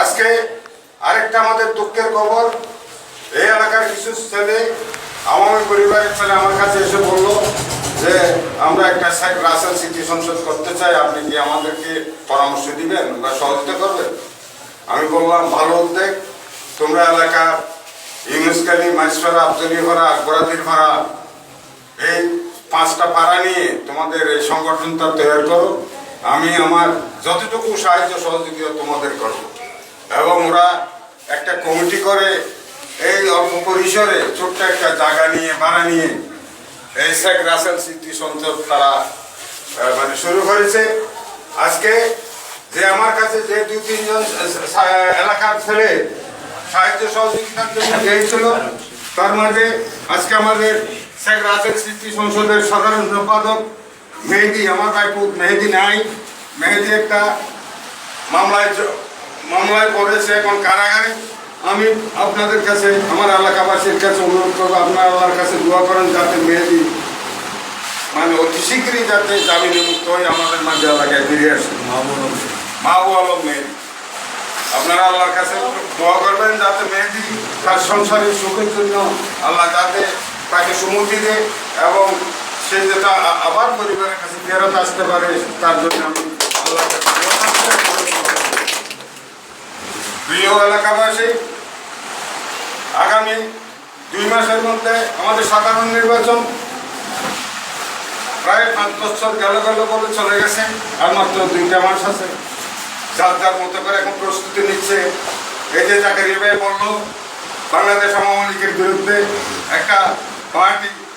আজকে আরেকটা আমাদের দুঃখের খবর, এই এলাকার কিছু ছেলে আওয়ামী পরিবারের ছেলে আমার কাছে এসে বলল যে, আমরা একটা শেখ রাসেল সিটি সংসদ করতে চাই, আপনি কি আমাদেরকে পরামর্শ দিবেন বা সহযোগিতা করবেন? আমি বললাম, ভালো উদ্যোগ। তোমরা এলাকার ইউনুসকালি মাইসপাড়া আফজলি ভাড়া গোড়াদির ভাড়া, এই পাঁচটা পাড়া নিয়ে তোমাদের এই সংগঠনটা তৈরি করো। আমি আমার যতটুকু সাহায্য সহযোগিতা তোমাদের করব। এবং ওরা একটা কমিটি করে এই অল্প পরিসরে ছোট্ট একটা জায়গা নিয়ে, ভাড়া নিয়ে এই শেখ রাসেল স্মৃতি সঞ্চয় তারা মানে শুরু করেছে। আজকে যে আমার কাছে যে দুই, তিনজন এলাকার ছেলে সাহায্য সহযোগিতার জন্য গিয়েছিল, তার মাঝে আজকে আমাদের শেখ রাসেল স্মৃতি সংসদের সাধারণ সম্পাদক। মেহেদি আমার ভাইপুত মেহেদি নাই। মেহেদি একটা মামলায় মামলায় পড়েছে এখন কারাগারে। আমি আপনাদের কাছে, আমার এলাকাবাসীর কাছে অনুরোধ করব, আপনার কাছে দোয়া করেন যাতে মেহেদি মানে অতি শীঘ্রই যাতে জামিনে মুক্ত হয়ে, আমাদের মাঝে এলাকায় ফিরে আসে। মাহবু আলম মেহেদি। আপনারা আল্লাহর কাছে দোয়া করবেন যাতে মেহেদি তার সংসারের সুখের জন্য আল্লাহ যাতে তাকে সুমতি দেয় এবং সে যেটা আবার পরিবারের কাছে ফেরত আসতে পারে, তার জন্য আমি। প্রিয় এলাকাবাসী, আগামী দুই মাসের মধ্যে আমাদের সাধারণ নির্বাচন প্রায় পাঁচ বছর গেল গেল বলে চলে গেছে, আর মাত্র দুইটা মাস আছে যার যার মতো করে এখন প্রস্তুতি নিচ্ছে, এই যে চাকরি ভাই বলল, বাংলাদেশ আওয়ামী লীগের বিরুদ্ধে একটা parte